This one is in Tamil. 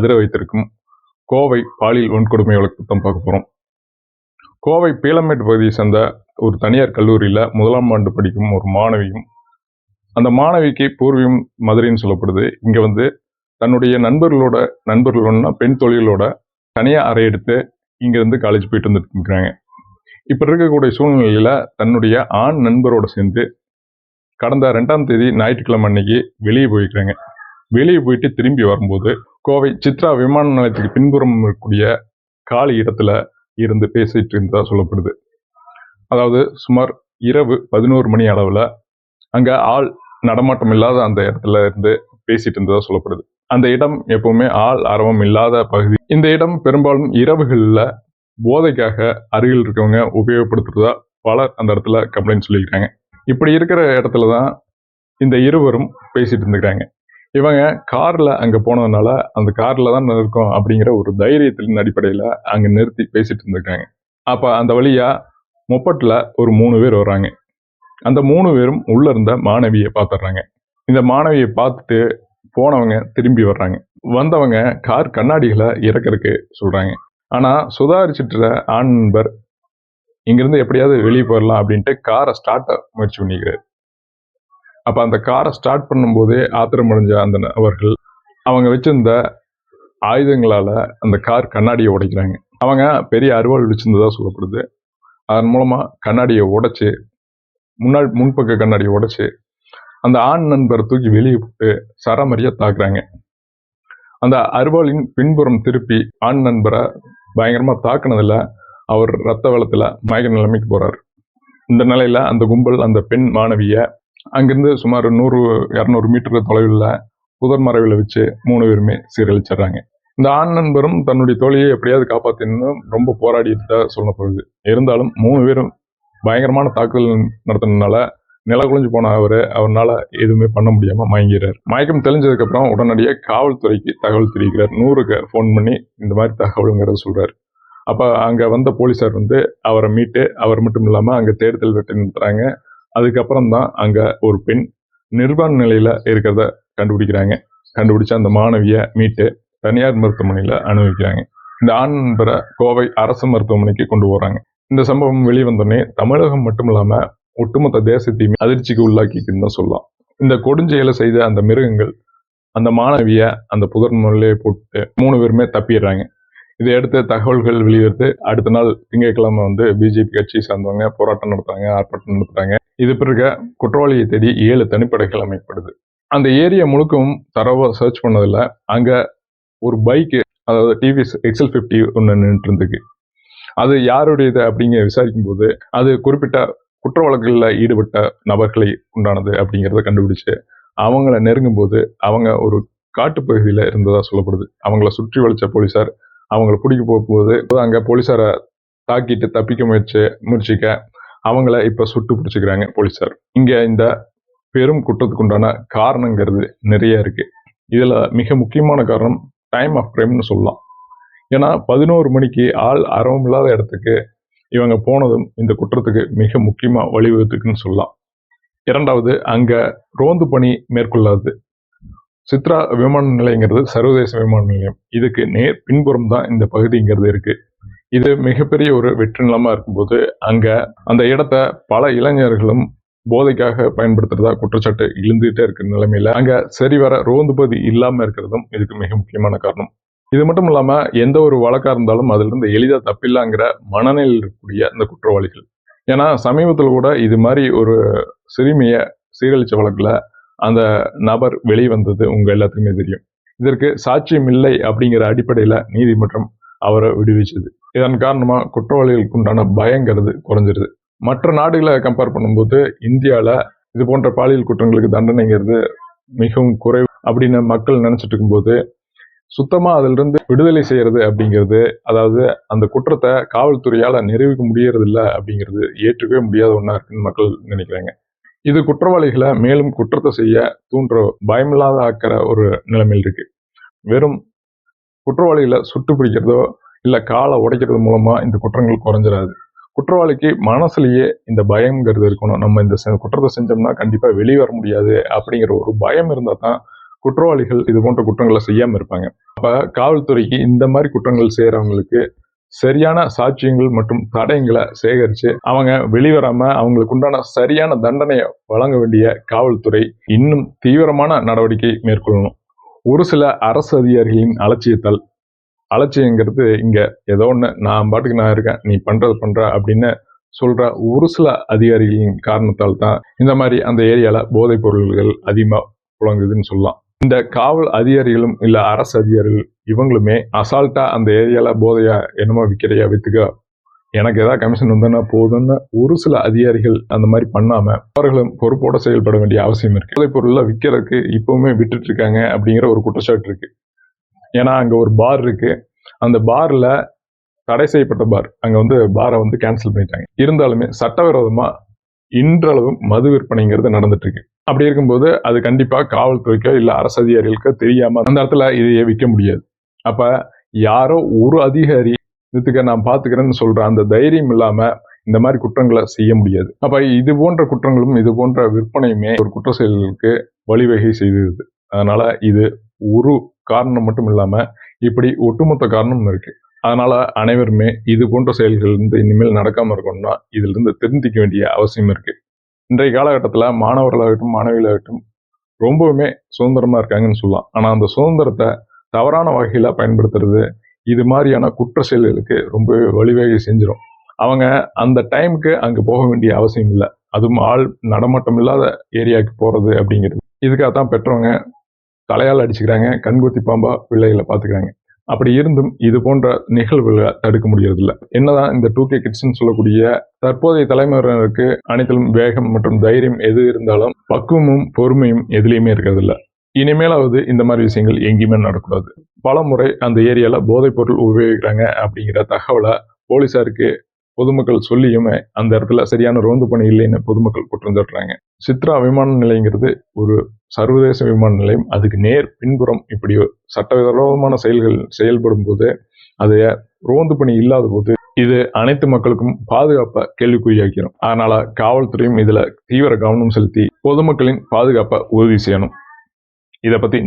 அதிர வைத்திருக்கும் கோவை பாலியல் வன்கொடுமை வழக்கு தான் பார்க்க போகிறோம் கோவை பீலமேட் பகுதியை சேர்ந்த ஒரு தனியார் கல்லூரியில் முதலாம் ஆண்டு படிக்கும் ஒரு மாணவியும் அந்த மாணவிக்கு பூர்வீகம் மதுரைன்னு சொல்லப்படுது. இங்கே வந்து தன்னுடைய நண்பர்களோட நண்பர்களோடனா பெண் தொழிலோட தனியாக அறை எடுத்து இங்கேருந்து காலேஜ் போயிட்டு வந்துட்டு இருக்கிறாங்க. இப்போ இருக்கக்கூடிய சூழ்நிலையில் தன்னுடைய ஆண் நண்பரோட சேர்ந்து கடந்த ரெண்டாம் தேதி ஞாயிற்றுக்கிழமை அன்னைக்கு வெளியே போயிருக்கிறாங்க. வெளியே போயிட்டு திரும்பி வரும்போது கோவை சித்ரா விமான நிலையத்துக்கு பின்புறம் இருக்கக்கூடிய காலி இடத்துல இருந்து பேசிட்டு இருந்ததா சொல்லப்படுது. அதாவது சுமார் இரவு பதினோரு மணி அளவில் அங்கே ஆள் நடமாட்டம் இல்லாத அந்த இடத்துல இருந்து பேசிட்டு இருந்ததா சொல்லப்படுது. அந்த இடம் எப்பவுமே ஆள் அரவம் இல்லாத பகுதி. இந்த இடம் பெரும்பாலும் இரவுகளில் போதைக்காக அருகில் இருக்கவங்க உபயோகப்படுத்துறதா பலர் அந்த இடத்துல கம்ப்ளைண்ட் சொல்லியிருக்காங்க. இப்படி இருக்கிற இடத்துல தான் இந்த இருவரும் பேசிட்டு இருந்துக்கிறாங்க இவங்க கார்ல அங்க போனதுனால அந்த கார்ல தான் இருக்கோம் அப்படிங்கிற ஒரு தைரியத்தின் அடிப்படையில அங்க நிறுத்தி பேசிட்டு இருந்திருக்காங்க. அப்ப அந்த வழியா முப்பட்டுல ஒரு மூணு பேர் வர்றாங்க. அந்த மூணு பேரும் உள்ள இருந்த மாணவியை பார்த்துடுறாங்க இந்த மாணவியை பார்த்துட்டு போனவங்க திரும்பி வர்றாங்க. வந்தவங்க கார் கண்ணாடிகளை இறக்கறதுக்கு சொல்றாங்க. ஆனா சுதாரிச்சுட்டு ஆண் நண்பர் இங்கிருந்து எப்படியாவது வெளியே போயிடலாம் அப்படின்ட்டு காரை ஸ்டார்ட் முயற்சி பண்ணிக்கிறாரு. அப்ப அந்த காரை ஸ்டார்ட் பண்ணும்போதே ஆத்திரமடைஞ்ச அந்த அவர்கள் அவங்க வச்சிருந்த ஆயுதங்களால அந்த கார் கண்ணாடியை உடைக்கிறாங்க. அவங்க பெரிய அறுவாள் வச்சிருந்ததா சொல்லப்படுது. அதன் மூலமா கண்ணாடியை உடைச்சு முன்னாள் முன்பக்க கண்ணாடியை உடைச்சு அந்த ஆண் நண்பரை தூக்கி வெளியே போட்டு சரமரியா தாக்குறாங்க. அந்த அருவாளின் பின்புறம் திருப்பி ஆண் நண்பரை பயங்கரமா தாக்குனதுல அவர் ரத்த வெள்ளத்துல மயக்க நிலைமைக்கு போறாரு. இந்த நிலையில அந்த கும்பல் அந்த பெண் மாணவியை அங்கேருந்து சுமார் நூறு இரநூறு மீட்டர் தொலைவில் புதர் மறைவில் வச்சு மூணு பேருமே சீரழிச்சிடுறாங்க. இந்த ஆண் நண்பரும் தன்னுடைய தோழியை எப்படியாவது காப்பாற்றினு ரொம்ப போராடிட்டு தான் சொல்லப்படுது. இருந்தாலும் மூணு பேரும் பயங்கரமான தாக்குதல் நடத்தினால நில குளிஞ்சு போன அவர் அவரால் எதுவுமே பண்ண முடியாமல் மயங்கிறார் மயக்கம் தெளிஞ்சதுக்கப்புறம் உடனடியாக காவல்துறைக்கு தகவல் தெரிவிக்கிறார். நூறுக்கு ஃபோன் பண்ணி இந்த மாதிரி தகவலுங்கிறத சொல்கிறார் அப்போ அங்கே வந்த போலீசார் வந்து அவரை மீட்டு அவர் மட்டும் இல்லாமல் அங்கே தேடுதல் வெட்டி நிறுத்துறாங்க. அதுக்கப்புறம் தான் அங்கே ஒரு பெண் நிர்வாண நிலையில் இருக்கிறத கண்டுபிடிக்கிறாங்க. கண்டுபிடிச்ச அந்த மாணவியை மீட்டு தனியார் மருத்துவமனையில் அனுபவிக்கிறாங்க. இந்த ஆண் நண்பரை கோவை அரசு மருத்துவமனைக்கு கொண்டு போகிறாங்க இந்த சம்பவம் வெளிவந்தோடனே தமிழகம் மட்டும் இல்லாமல் ஒட்டுமொத்த தேசத்தையுமே அதிர்ச்சிக்கு உள்ளாக்கிக்குன்னு தான் சொல்லலாம். இந்த கொடுஞ்செயலை செய்த அந்த மிருகங்கள் அந்த மாணவியை அந்த புதர் முறையிலே போட்டு மூணு பேருமே தப்பிடுறாங்க. இதை அடுத்து தகவல்கள் வெளியிடுறது அடுத்த நாள் திங்கட்கிழமை வந்து பிஜேபி கட்சி சார்ந்தவங்க போராட்டம் நடத்துறாங்க ஆர்ப்பாட்டம் நடத்துறாங்க. இது பிறகு குற்றவாளியை தேடி ஏழு தனிப்படைகள் அமைக்கப்படுது. அந்த ஏரியா முழுக்கவும் தரவா சர்ச் பண்ணதில் அங்க ஒரு பைக்கு அதாவது டிவிஎஸ் எக்ஸல் ஃபிஃப்டி ஒன்று நின்றுட்டு இருந்துக்கு அது யாருடையது அப்படிங்க விசாரிக்கும் போது அது குறிப்பிட்ட குற்ற வழக்குகளில் ஈடுபட்ட நபர்களை உண்டானது அப்படிங்கிறத கண்டுபிடிச்சு அவங்கள நெருங்கும் போது அவங்க ஒரு காட்டுப்பகுதியில் இருந்ததாக சொல்லப்படுது. அவங்கள சுற்றி வளைச்ச போலீசார் அவங்கள பிடிக்க போகும்போது அங்கே போலீஸாரை தாக்கிட்டு தப்பிக்க முயற்சி முயற்சிக்க அவங்கள இப்போ சுட்டு பிடிச்சிக்கிறாங்க போலீசார் இங்கே இந்த பெரும் குற்றத்துக்கு உண்டான காரணங்கிறது நிறைய இருக்குது இதில் மிக முக்கியமான காரணம் டைம் ஆஃப் கிரைம்னு சொல்லலாம். ஏன்னா பதினோரு மணிக்கு ஆள் அறவும் இல்லாத இடத்துக்கு இவங்க போனதும் இந்த குற்றத்துக்கு மிக முக்கியமாக வழிவகுத்துக்குன்னு சொல்லலாம். இரண்டாவது அங்கே ரோந்து பணி மேற்கொள்ளாது. சித்ரா விமான நிலையங்கிறது சர்வதேச விமான நிலையம். இதுக்கு நேர் பின்புறம் தான் இந்த பகுதிங்கிறது இருக்கு. இது மிகப்பெரிய ஒரு வெற்றி நிலமா இருக்கும்போது அங்க அந்த இடத்த பல இளைஞர்களும் போதைக்காக பயன்படுத்துறதா குற்றச்சாட்டு இழுந்துகிட்டே இருக்கிற நிலைமையில அங்க சரிவர ரோந்து பகுதி இல்லாம இருக்கிறதும் இதுக்கு மிக முக்கியமான காரணம். இது மட்டும் இல்லாம எந்த ஒரு வழக்கா இருந்தாலும் அதுல இருந்து எளிதா தப்பில்லாங்கிற மனநிலையில் இருக்கக்கூடிய அந்த குற்றவாளிகள். ஏன்னா சமீபத்தில் கூட இது மாதிரி ஒரு சிறுமியை சீரழிச்ச வழக்குல அந்த நபர் வெளிவந்தது உங்க எல்லாத்துக்குமே தெரியும். இதற்கு சாட்சியம் இல்லை அப்படிங்கிற அடிப்படையில நீதிமன்றம் அவரை விடுவிச்சது. இதன் காரணமா குற்றவாளிகளுக்கு உண்டான பயங்கிறது குறைஞ்சிருது. மற்ற நாடுகளை கம்பேர் பண்ணும்போது இந்தியாவில் இது போன்ற பாலியல் குற்றங்களுக்கு தண்டனைங்கிறது மிகவும் குறைவு அப்படின்னு மக்கள் நினைச்சிட்டு இருக்கும்போது சுத்தமா அதுல இருந்து விடுதலை செய்யறது அப்படிங்கிறது அதாவது அந்த குற்றத்தை காவல்துறையால நிரூபிக்க முடியறது இல்லை அப்படிங்கிறது ஏற்றுக்கவே முடியாத ஒன்றா இருக்குன்னு மக்கள் நினைக்கிறாங்க. இது குற்றவாளிகளை மேலும் குற்றத்தை செய்ய தூண்டுற பயமில்லாத ஆக்கிற ஒரு நிலைமையில் இருக்கு. வெறும் குற்றவாளிகளை சுட்டு பிடிக்கிறதோ இல்லை காலை உடைக்கிறது மூலமா இந்த குற்றங்கள் குறைஞ்சிடாது குற்றவாளிக்கு மனசுலயே இந்த பயம்ங்கிறது இருக்கணும். நம்ம இந்த செ- குற்றத்தை செஞ்சோம்னா கண்டிப்பா வெளியே வர முடியாது அப்படிங்கிற ஒரு பயம் இருந்தா தான் குற்றவாளிகள் இது போன்ற குற்றங்களை செய்யாம இருப்பாங்க. அப்ப காவல்துறைக்கு இந்த மாதிரி குற்றங்கள் செய்யறவங்களுக்கு சரியான சாட்சியங்கள் மற்றும் தடயங்களை சேகரித்து அவங்க வெளிவராம அவங்களுக்கு உண்டான சரியான தண்டனையை வழங்க வேண்டிய காவல்துறை இன்னும் தீவிரமான நடவடிக்கை மேற்கொள்ளணும். ஒரு சில அரசு அதிகாரிகளின் அலட்சியத்தால். அலட்சியங்கிறது இங்க ஏதோ ஒன்று நான் பாட்டுக்கு நான் இருக்கேன் நீ பண்ணுறது பண்ற அப்படின்னு சொல்ற ஒரு சில அதிகாரிகளின் காரணத்தால் தான் இந்த மாதிரி அந்த ஏரியாவில் போதைப் பொருள்கள் அதிகமாக புழங்குதுன்னு சொல்லலாம். இந்த காவல் அதிகாரிகளும் இல்லை அரசு அதிகாரிகள் இவங்களுமே அசால்ட்டா அந்த ஏரியாவில் போதையா என்னமோ விற்கிறையா வித்துக்க? எனக்கு ஏதாவது கமிஷன் வந்தா போதும்னு ஒரு சில அதிகாரிகள் அந்த மாதிரி பண்ணாம அவர்களும் பொறுப்போட செயல்பட வேண்டிய அவசியம் இருக்கு. போதைப் பொருள்ல விற்கிறதுக்கு இப்பவுமே விட்டுட்டு இருக்காங்க அப்படிங்கிற ஒரு குற்றச்சாட்டு இருக்கு. ஏன்னா அங்க ஒரு பார் இருக்கு. அந்த பார்ல தடை செய்யப்பட்ட பார் அங்க வந்து பாரை வந்து கேன்சல் பண்ணிட்டாங்க. இருந்தாலுமே சட்டவிரோதமா இன்றளவும் மது விற்பனைங்கிறது நடந்துட்டு இருக்கு. அப்படி இருக்கும்போது அது கண்டிப்பாக காவல்துறைக்கோ இல்லை அரசு அதிகாரிகளுக்கோ தெரியாமல் அந்த இடத்துல இதையே விற்க முடியாது. அப்போ யாரோ ஒரு அதிகாரி இதுக்கு நான் பார்த்துக்கிறேன்னு சொல்கிற அந்த தைரியம் இல்லாமல் இந்த மாதிரி குற்றங்களை செய்ய முடியாது. அப்போ இது போன்ற குற்றங்களும் இது போன்ற விற்பனையுமே ஒரு குற்ற செயல்களுக்கு வழிவகை செய்தது. அதனால் இது ஒரு காரணம் மட்டும் இல்லாமல் இப்படி ஒட்டுமொத்த காரணமும் இருக்குது அதனால் அனைவருமே இது போன்ற செயல்கள் இருந்து இனிமேல் நடக்காமல் இருக்கணும்னா இதிலிருந்து தெரிஞ்சிக்க வேண்டிய அவசியம் இருக்குது இன்றைய காலகட்டத்தில் மாணவர்களாகட்டும் மாணவிகளாகட்டும் ரொம்பவுமே சுதந்திரமாக இருக்காங்கன்னு சொல்லலாம். ஆனால் அந்த சுதந்திரத்தை தவறான வகையில் பயன்படுத்துறது இது மாதிரியான குற்ற செயல்களுக்கு ரொம்பவே வழிவகை செஞ்சிடும் அவங்க அந்த டைமுக்கு அங்கே போக வேண்டிய அவசியம் இல்லை. அதுவும் ஆள் நடமாட்டம் இல்லாத ஏரியாவுக்கு போகிறது அப்படிங்கிறது. இதுக்காக தான் பெற்றவங்க தலையால் அடிச்சுக்கிறாங்க கண்குத்தி பாம்பா பிள்ளைகளை பார்த்துக்கிறாங்க அப்படி இருந்தும் இது போன்ற நிகழ்வுகளை தடுக்க முடியறதில்ல. என்னதான் இந்த டூ கே கிட்ஸ்ன்னு சொல்லக்கூடிய தற்போதைய தலைமுறையினருக்கு அனைத்திலும் வேகம் மற்றும் தைரியம் எது இருந்தாலும் பக்குவமும் பொறுமையும் எதுலேயுமே இருக்கிறதில்ல. இனிமேலாவது இந்த மாதிரி விஷயங்கள் எங்கேயுமே நடக்கூடாது பல முறை அந்த ஏரியாவில் போதைப் பொருள் உபயோகிக்கிறாங்க அப்படிங்கிற தகவலை போலீசாருக்கு பொதுமக்கள் சொல்லியுமே அந்த இடத்துல சரியான ரோந்து பணி இல்லைன்னு பொதுமக்கள் குற்றம் சொல்கிறாங்க சித்ரா விமான நிலையங்கிறது ஒரு சர்வதேச விமான நிலையம். அதுக்கு நேர் பின்புறம் இப்படி சட்டவிரோதமான செயல்கள் செயல்படும் போது அது ரோந்து பணி இல்லாத போது இது அனைத்து மக்களுக்கும் பாதுகாப்பை கேள்விக்குறியாக்கிறோம் அதனால காவல்துறையும் இதுல தீவிர கவனம் செலுத்தி பொதுமக்களின் பாதுகாப்பை உறுதி செய்யணும். இதை பத்தி